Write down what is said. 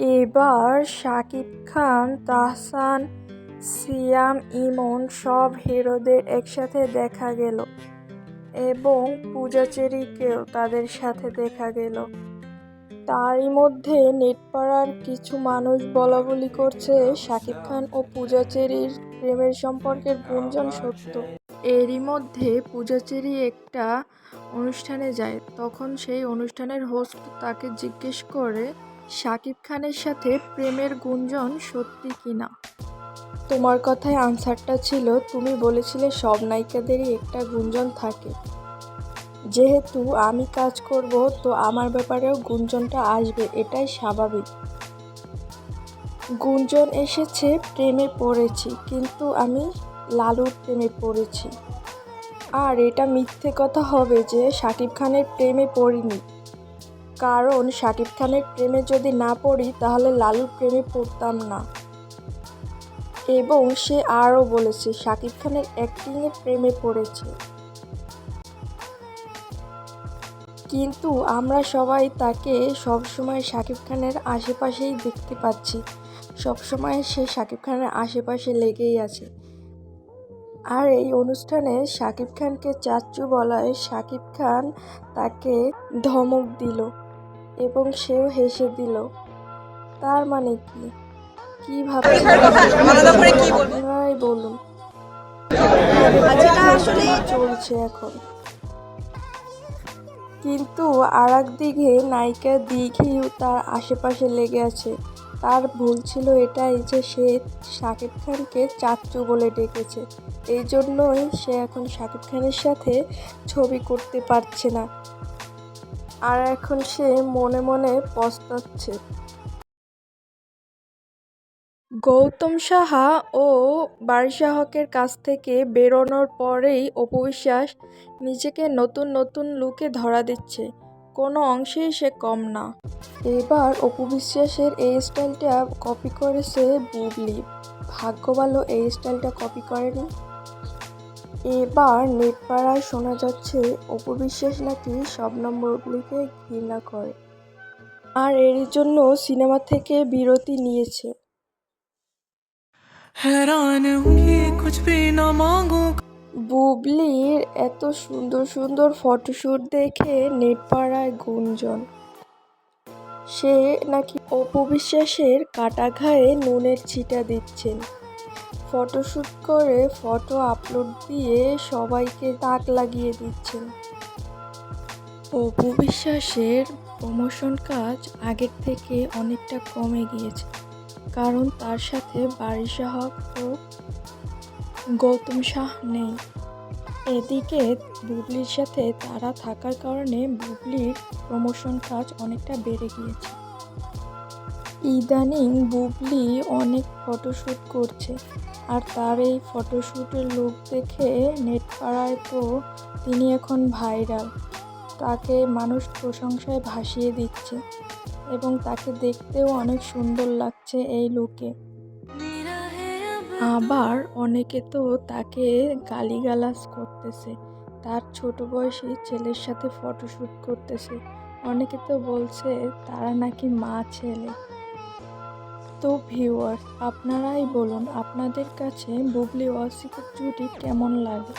এবার শাকিব খান, তাহসান, সিয়াম, ইমন সব হিরোদের একসাথে দেখা গেল এবং পূজাচেরিকেও তাদের সাথে দেখা গেল। তারই মধ্যে নেটপাড়ার কিছু মানুষ বলা বলি করছে শাকিব খান ও পূজাচেরির প্রেমের সম্পর্কের গুঞ্জন সত্য। এরই মধ্যে পূজাচেরি একটা অনুষ্ঠানে যায়, তখন সেই অনুষ্ঠানের হোস্ট তাকে জিজ্ঞেস করে শাকিব খানের সাথে প্রেমের গুঞ্জন সত্যি কিনা তোমার কথায় আনসারটা ছিল, তুমি বলেছিলে সব নায়িকাদেরই একটা গুঞ্জন থাকে। যেহেতু আমি কাজ করব, তো আমার ব্যাপারেও গুঞ্জনটা আসবে, এটাই স্বাভাবিক। গুঞ্জন এসেছে, প্রেমে পড়েছি, কিন্তু আমি লালুর প্রেমে পড়েছি। আর এটা মিথ্যে কথা হবে যে শাকিব খানের প্রেমে পড়িনি। কারণ শাকিব খানের প্রেমে যদি না পড়ি, তাহলে লালুর প্রেমে পড়তাম না। এবং সে আরও বলেছে, শাকিব খানের অ্যাক্টিংয়ের প্রেমে পড়েছে। কিন্তু আমরা সবাই তাকে সবসময় শাকিব খানের আশেপাশেই দেখতে পাচ্ছি। সবসময় সে শাকিব খানের আশেপাশে লেগেই আছে। আর এই অনুষ্ঠানে শাকিব খানকে চাচ্চু বলায় শাকিব খান তাকে ধমক দিল। এবং সেও হেসে দিল, তার মানে কি? কি ভাবছেন বলুন। চলছে এখন। কিন্তু আর দিকে নায়িকা দিঘিও তার আশেপাশে লেগে আছে। তার ভুল ছিল এটাই যে সে শাকিব খানকে চাচ্চু বলে ডেকেছে। এই জন্যই সে এখন শাকিব খানের সাথে ছবি করতে পারছে না। আর এখন সে মনে মনে পস্তাচ্ছে। গৌতম সাহা ও বারিশা হকের কাছ থেকে বেরোনোর পরেই অপবিশ্বাস নিজেকে নতুন নতুন লুকে ধরা দিচ্ছে। কোনো অংশেই সে কম না। এবার অপবিশ্বাসের এই স্টাইলটা কপি করেছে বুবলি। ভাগ্য ভালো এই স্টাইলটা কপি করেনি। এবার নেটপাড়ায় শোনা যাচ্ছে অপবিশ্বাস নাকি সব নম্বরগুলিকে ঘৃণা করে। আর এর জন্য সিনেমা থেকে বিরতি নিয়েছে। বুবলির এত সুন্দর সুন্দর ফটোশ্যুট দেখে নেটপাড়ায় গুঞ্জন। সে নাকি অপবিশ্বাসের কাটা ঘায়ে নুনের ছিটা দিচ্ছেন। ফটোশ্যুট করে ফটো আপলোড দিয়ে সবাইকে তাক লাগিয়ে দিচ্ছেন। অপবিশ্বাসের প্রমোশন কাজ আগের থেকে অনেকটা কমে গিয়েছে, কারণ তার সাথে বারিশা হক ও গৌতম শাহ নেই। এদিকে বুবলির সাথে তারা থাকার কারণে বুবলির প্রমোশন কাজ অনেকটা বেড়ে গিয়েছে। ইদানিং বুবলি অনেক ফটোশ্যুট করছে আর তার এই ফটোশ্যুটের লুক দেখে নেটপাড়ায় তো তিনি এখন ভাইরাল। তাকে মানুষ প্রশংসায় ভাসিয়ে দিচ্ছে এবং তাকে দেখতেও অনেক সুন্দর লাগছে এই লুকে। আবার অনেকে তো তাকে গালিগালাজ করতেছে। তার ছোট বয়সী ছেলের সাথে ফটোশ্যুট করতেছে। অনেকে তো বলছে তারা নাকি মা ছেলে। তো ভিউয়ার্স আপনারাই বলুন আপনাদের কাছে বুবলি ওয়াসিকের জুটি কেমন লাগে?